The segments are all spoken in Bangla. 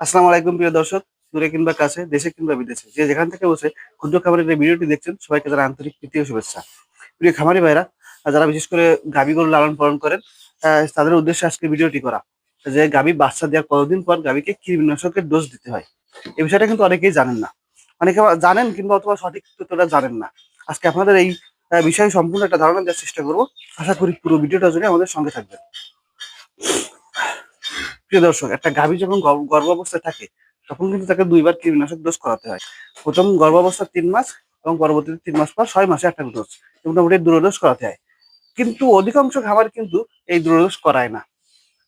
আসসালামু আলাইকুম প্রিয় দর্শক, দূরে কিংবা কাছে, দেশে কিংবা বিদেশে, যে যেখান থেকে বসে ক্ষুদ্র খামারের এই ভিডিওটি দেখছেন, সবাইকে যারা আন্তরিক প্রীতি ও শুভেচ্ছা। প্রিয় খামারি ভাইরা যারা বিশেষ করে গাভী গরু লালন পালন করেন তাদের উদ্দেশ্যে আজকে ভিডিওটি করা। যে গাভী বাচ্চা দেওয়ার কতদিন পর গাভীকে কীটনাশকের ডোজ দিতে হয় এই বিষয়টা কিন্তু অনেকেই জানেন না। অনেকে জানেন কিংবা অথবা সঠিক তথ্যটা জানেন না। আজকে আপনাদের এই বিষয়ে সম্পূর্ণ একটা ধারণা দেওয়ার চেষ্টা করব। আশা করি পুরো ভিডিওটা জুড়ে আমাদের সঙ্গে থাকবেন। প্রিয় দর্শক, একটা গাভী যখন গর্ভ- গর্ভাবস্থায় থাকে, তখন কিন্তু তাকে দুইবার কীটনাশক ডোজ করাতে হয়। প্রথম গর্ভাবস্থা তিন মাস এবং পরবর্তীতে তিন মাস পর ছয় মাসে একটা ডোজ মোটামুটি ডোজ করাতে হয়। কিন্তু অধিকাংশ খাবার কিন্তু এই ডোজ করায় না।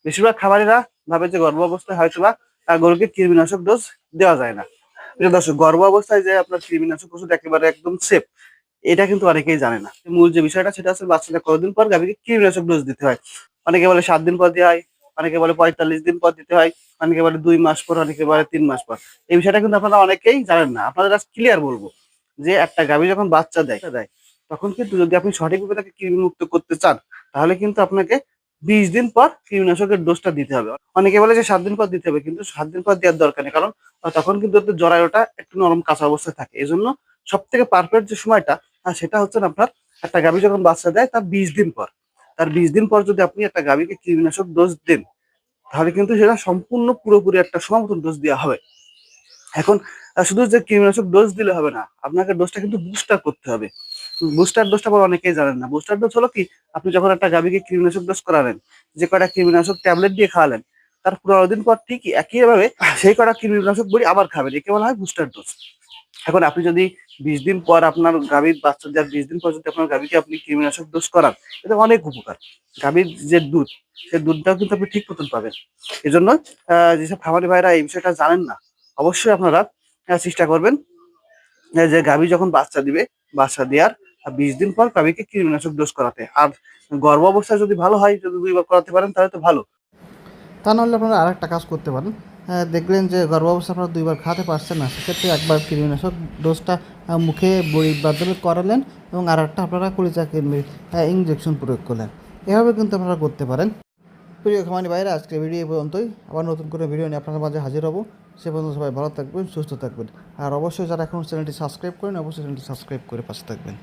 বেশিরভাগ খাবারেরা ভাবে যে গর্ভাবস্থায় হয়তো বা গরুকে কৃমিনাশক ডোজ দেওয়া যায় না। প্রিয় দর্শক গর্ভ অবস্থায় যে আপনার কৃমিনাশক ওষুধ একেবারে একদম সেফ এটা কিন্তু অনেকেই জানে না। মূল যে বিষয়টা সেটা হচ্ছে বাচ্চাটা কতদিন পর গাভীকে কৃমিনাশক ডোজ দিতে হয়। অনেকে বলে সাত দিন পর দেওয়া হয় অনেকে বলে পঁয়তাল্লিশ দিন পর দিতে হয় অনেকে বলে দুই মাস পর অনেকে বলে তিন মাস পর। এই বিষয়টা কিন্তু আপনারা অনেকেই জানেন না। আপনাদের আজ ক্লিয়ার বলব যে একটা গাভী যখন বাচ্চা দেয় দেয় তখন কিন্তু যদি আপনি সঠিকভাবে তাকে কৃমিমুক্ত করতে চান তাহলে কিন্তু আপনাকে বিশ দিন পর কৃমিনাশকের ডোজটা দিতে হবে। অনেকে বলে যে সাত দিন পর দিতে হবে কিন্তু সাত দিন পর দেওয়ার দরকার নেই। কারণ তখন কিন্তু জরায়ুটা একটু নরম কাঁচা অবস্থায় থাকে। এই জন্য সব থেকে পারফেক্ট যে সময়টা আহ, সেটা হচ্ছে আপনার একটা গাভী যখন বাচ্চা দেয় তার বিশ দিন পর। তার বিশ দিন পর যদি আপনি একটা গাভীকে কৃমিনাশক ডোজ দেন তাহলে কিন্তু সেটা সম্পূর্ণ পুরোপুরি একটা সময় ডোজ দেওয়া হবে। এখন শুধু যে কীটনাশক ডোজ দিলে হবে না, আপনাকে ডোজটা কিন্তু বুস্টার করতে হবে। বুস্টার ডোজটা আবার অনেকেই জানেন না। বুস্টার ডোজ হলো কি, আপনি যখন একটা গাভীকে কীটনাশক ডোজ করালেন, যে কয়টা কীটনাশক ট্যাবলেট দিয়ে খাওয়ালেন, তার পনেরো দিন পর ঠিকই একইভাবে সেই কটা কীটনাশক বড়ি আবার খাবেন। একে বলা হয় বুস্টার ডোজ এখন আপনি যদি বিশ দিন পর আপনার গাভীর বাচ্চা দেওয়ার বিশ দিন পর যদি আপনার গাভীকে আপনি কৃমিনাশক ডোজ করান, এটা অনেক উপকার। গাভীর যে দুধ সেই দুধটাও কিন্তু আপনি ঠিক মতন পাবেন। এই জন্য যেসব খামারি ভাইরা এই বিষয়টা জানেন না, অবশ্যই আপনারা চেষ্টা করবেন যে গাভী যখন বাচ্চা দিবে, বাচ্চা দেওয়ার বিশ দিন পর গাভীকে কৃমিনাশক ডোজ করাতে। আর গর্ভ অবস্থায় যদি ভালো হয়, যদি দুইবার করাতে পারেন, তাহলে তো ভালো। তা নাহলে আপনারা আরেকটা কাজ করতে পারেন। দেখলেন যে গর্ভাবস্থা আপনারা দুইবার খাওয়াতে পারছেন না, সেক্ষেত্রে একবার কৃমিনাশক ডোজটা মুখে বড়ির মাধ্যমে করালেন এবং আর একটা আপনারা কলিচা কিডনির ইঞ্জেকশন প্রয়োগ করলেন। এভাবে কিন্তু আপনারা করতে পারেন। প্রিয় খামানি বাইরে আজকে ভিডিও পর্যন্তই। আবার নতুন করে ভিডিও নিয়ে আপনাদের মাঝে হাজির হব। সে পর্যন্ত সবাই ভালো থাকবেন, সুস্থ থাকবেন। আর অবশ্যই যারা এখন চ্যানেলটি সাবস্ক্রাইব করেন অবশ্যই চ্যানেলটি সাবস্ক্রাইব করে পাশে থাকবেন।